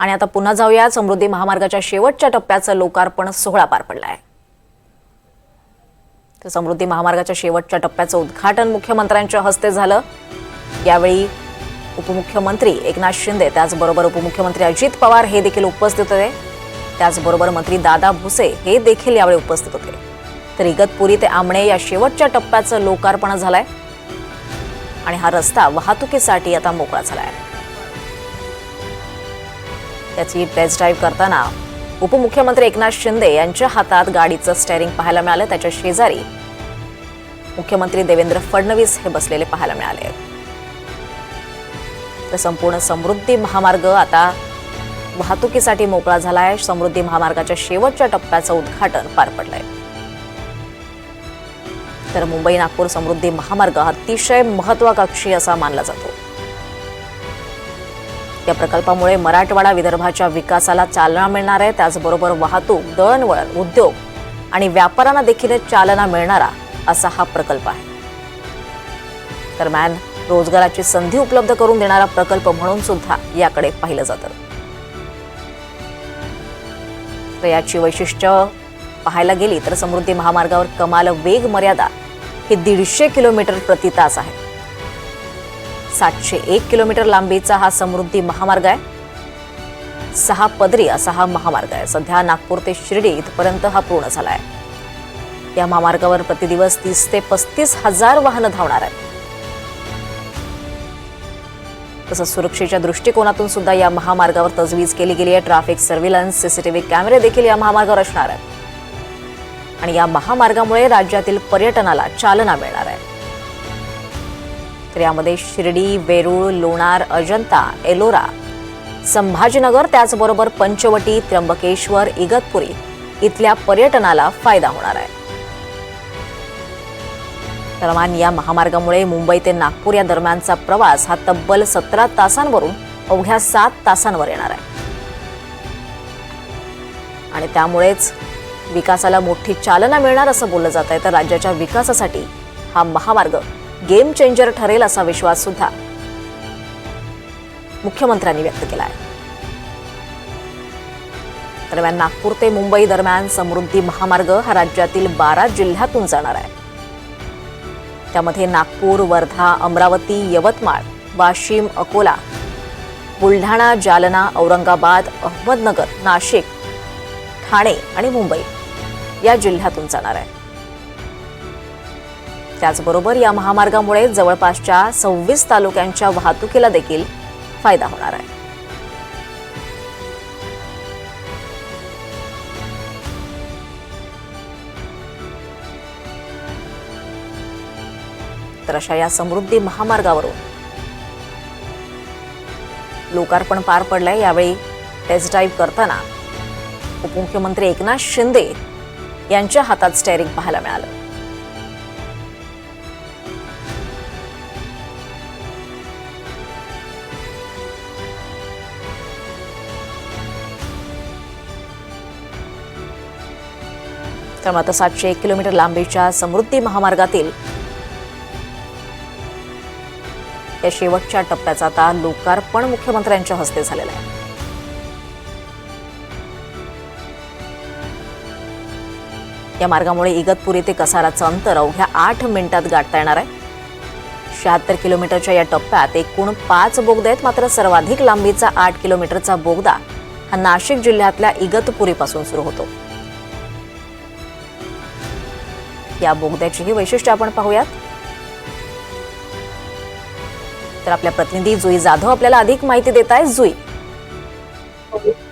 आणि आता पुन्हा जाऊया समृद्धी महामार्गाच्या शेवटच्या टप्प्याचं लोकार्पण सोहळा पार पडला आहे तर समृद्धी महामार्गाच्या शेवटच्या टप्प्याचं उद्घाटन मुख्यमंत्र्यांच्या हस्ते झालं. यावेळी उपमुख्यमंत्री एकनाथ शिंदे त्याचबरोबर उपमुख्यमंत्री अजित पवार हे देखील उपस्थित होते. त्याचबरोबर मंत्री दादा भुसे हे देखील यावेळी उपस्थित होते. तर इगतपुरी ते आमणे या शेवटच्या टप्प्याचं लोकार्पण झालंय. आणि हा रस्ता वाहतुकीसाठी आता मोकळा झाला आहे त्याची टेस्ट ड्राईव्ह करताना उपमुख्यमंत्री एकनाथ शिंदे यांच्या हातात गाडीचं स्टेअरिंग पाहायला मिळालं. त्याच्या शेजारी मुख्यमंत्री देवेंद्र फडणवीस हे बसलेले पाहायला मिळाले. तर संपूर्ण समृद्धी महामार्ग आता वाहतुकीसाठी मोकळा झालाय. समृद्धी महामार्गाच्या शेवटच्या टप्प्याचं उद्घाटन पार पडलंय. तर मुंबई नागपूर समृद्धी महामार्ग अतिशय महत्वाकांक्षी असा मानला जातो. या प्रकल्पामुळे मराठवाडा विदर्भाच्या विकासाला चालना मिळणार आहे. त्याचबरोबर वाहतूक दळणवळण उद्योग आणि व्यापारांना देखील चालना मिळणारा असा हा प्रकल्प आहे. दरम्यान रोजगाराची संधी उपलब्ध करून देणारा प्रकल्प म्हणून सुद्धा याकडे पाहिलं जातं. तर याची वैशिष्ट्य पाहायला गेली तर समृद्धी महामार्गावर कमाल वेग मर्यादा ही दीडशे किलोमीटर प्रति तास आहे. सातशे एक किलोमीटर लांबीचा हा समृद्धी महामार्ग आहे. सहा पदरी असा हा महामार्ग आहे. सध्या नागपूर ते शिर्डी इथपर्यंत हा पूर्ण झाला आहे. या महामार्गावर प्रतिदिवस तीस ते पस्तीस हजार वाहनं धावणार आहेत. तसंच सुरक्षेच्या दृष्टिकोनातून सुद्धा या महामार्गावर तजवीज केली गेली आहे. ट्रॅफिक सर्व्हिलन्स सीसीटीव्ही कॅमेरे देखील या महामार्गावर असणार आहेत. आणि या महामार्गामुळे राज्यातील पर्यटनाला चालना मिळणार आहे. तर यामध्ये शिर्डी वेरूळ लोणार अजंता एलोरा संभाजीनगर त्याचबरोबर पंचवटी त्र्यंबकेश्वर इगतपुरी इथल्या पर्यटनाला फायदा होणार आहे. दरम्यान या महामार्गामुळे मुंबई ते नागपूर या दरम्यानचा प्रवास हा तब्बल सतरा तासांवरून अवघ्या सात तासांवर येणार आहे. आणि त्यामुळेच विकासाला मोठी चालना मिळणार असं बोललं जात आहे तर राज्याच्या विकासासाठी हा महामार्ग गेम चेंजर ठरेल असा विश्वास सुद्धा मुख्यमंत्र्यांनी व्यक्त केला आहे दरम्यान नागपूर ते मुंबई दरम्यान समृद्धी महामार्ग हा राज्यातील बारा जिल्ह्यातून जाणार आहे. त्यामध्ये नागपूर वर्धा अमरावती यवतमाळ वाशिम अकोला बुलढाणा जालना औरंगाबाद अहमदनगर नाशिक ठाणे आणि मुंबई या जिल्ह्यातून जाणार आहे. त्याचबरोबर या महामार्गामुळे जवळपासच्या सव्वीस तालुक्यांच्या वाहतुकीला देखील फायदा होणार आहे. तर अशा या समृद्धी महामार्गावरून लोकार्पण पार पडलंय. यावेळी टेस्ट ड्राईव्ह करताना उपमुख्यमंत्री एकनाथ शिंदे यांच्या हातात स्टेअरिंग पाहायला मिळालं. त्यामुळे आता सातशे एक किलोमीटर लांबीच्या समृद्धी महामार्गातील या शेवटच्या टप्प्याचा आता लोकार्पण मुख्यमंत्र्यांच्या हस्ते झालेला आहे. या मार्गामुळे इगतपुरी ते कसाराचं अंतर अवघ्या आठ मिनिटात गाठता येणार आहे. शहात्तर किलोमीटरच्या या टप्प्यात एकूण पाच बोगदे आहेत मात्र सर्वाधिक लांबीचा आठ किलोमीटरचा बोगदा हा नाशिक जिल्ह्यातल्या इगतपुरीपासून सुरू होतो. या बोगद्याचीही वैशिष्ट्य आपण पाहूयात. तर आपल्या प्रतिनिधी जुई जाधव आपल्याला अधिक माहिती देत आहे जुई.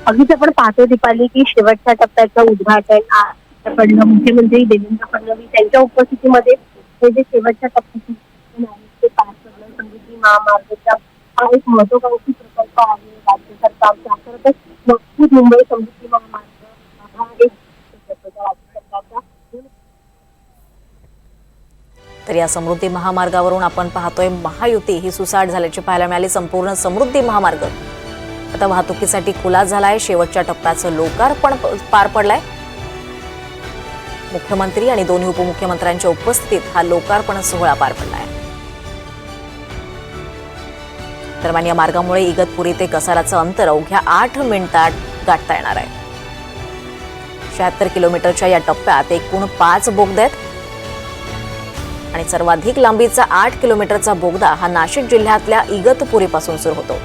अगदीच आपण पाहतो दीपाली की शेवटच्या टप्प्याचं उद्घाटन पडलं मुख्यमंत्री देवेंद्र फडणवीस यांच्या उपस्थितीमध्ये हे जे शेवटच्या टप्प्याचं ते पार पडलं समृद्धी महामार्गाचा हा एक महत्वाकांक्षी प्रकल्प आहे. राज्य सरकारचा खरं तर नागपूर मुंबई समृद्धी महामार्ग हा एक प्रकल्प आहे राज्य सरकारचा तर या समृद्धी महामार्गावरून आपण पाहतोय महायुती ही सुसाट झाल्याची पाहायला मिळाली. संपूर्ण समृद्धी महामार्ग. आता वाहतुकीसाठी खुला झालाय. शेवटच्या टप्प्याचं लोकार्पण पार पडलाय. मुख्यमंत्री आणि दोन्ही उपमुख्यमंत्र्यांच्या उपस्थितीत हा लोकार्पण सोहळा पार पडलाय. दरम्यान या मार्गामुळे इगतपुरी ते कसाराचं अंतर अवघ्या आठ मिनिटात गाठता येणार आहे. शहात्तर किलोमीटरच्या या टप्प्यात एकूण पाच बोगदे आहेत आणि सर्वाधिक लांबीचा आठ किलोमीटरचा बोगदा हा नाशिक जिल्ह्यातल्या इगतपुरीपासून सुरू होतो.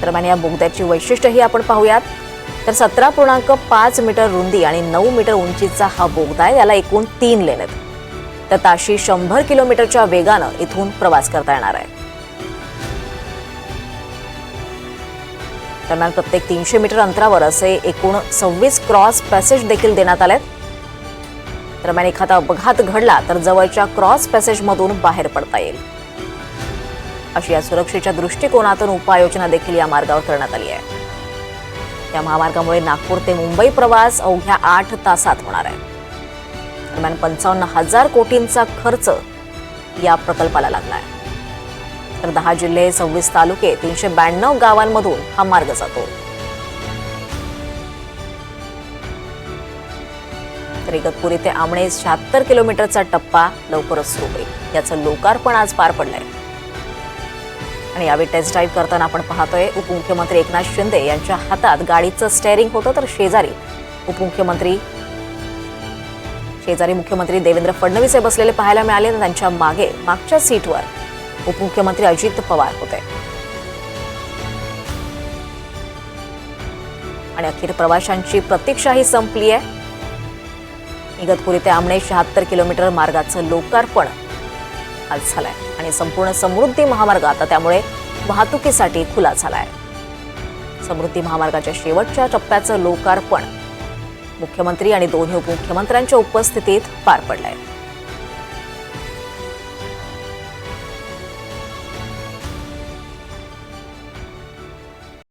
दरम्यान या बोगद्याची वैशिष्ट्यही आपण पाहूयात. तर सतरा पूर्णांक पाच मीटर रुंदी आणि नऊ मीटर उंचीचा हा बोगदा आहे याला एकूण तीन लेन आहेत. तर ताशी शंभर किलोमीटरच्या वेगानं इथून प्रवास करता येणार आहे. दरम्यान प्रत्येक तीनशे मीटर अंतरावर असे एकूण सव्वीस क्रॉस पॅसेज देखील देण्यात आले आहेत दरम्यान एखादा अपघात घडला तर जवळच्या क्रॉस पॅसेजमधून बाहेर पडता येईल. अशी या सुरक्षेच्या दृष्टिकोनातून उपाययोजना देखील या मार्गावर करण्यात आली आहे. या महामार्गामुळे नागपूर ते मुंबई प्रवास अवघ्या आठ तासात होणार आहे. दरम्यान पंचावन्न हजार कोटींचा खर्च या प्रकल्पाला लागला आहे. तर दहा जिल्हे सव्वीस तालुके तीनशे ब्याण्णव गावांमधून हा मार्ग जातो. तर इगतपुरी ते आमणे शहात्तर किलोमीटरचा टप्पा लवकरच सुरू होईल. याचं लोकार्पण आज पार पडलंय. आणि यावेळी टेस्ट ड्राईव्ह करताना आपण पाहतोय उपमुख्यमंत्री एकनाथ शिंदे यांच्या हातात गाडीचं स्टेअरिंग होतं तर शेजारी उपमुख्यमंत्री शेजारी मुख्यमंत्री देवेंद्र फडणवीस हे बसलेले पाहायला मिळाले तर त्यांच्या मागे मागच्या सीटवर उपमुख्यमंत्री अजित पवार होते. आणि अखेर प्रवाशांची प्रतीक्षाही संपली आहे इगतपुरी ते आमणे शहात्तर किलोमीटर मार्गाचं लोकार्पण आज झालंय. आणि संपूर्ण समृद्धी महामार्ग आता त्यामुळे वाहतुकीसाठी खुला झालाय. समृद्धी महामार्गाच्या शेवटच्या टप्प्याचं लोकार्पण मुख्यमंत्री आणि दोन्ही उपमुख्यमंत्र्यांच्या उपस्थितीत पार पडलंय.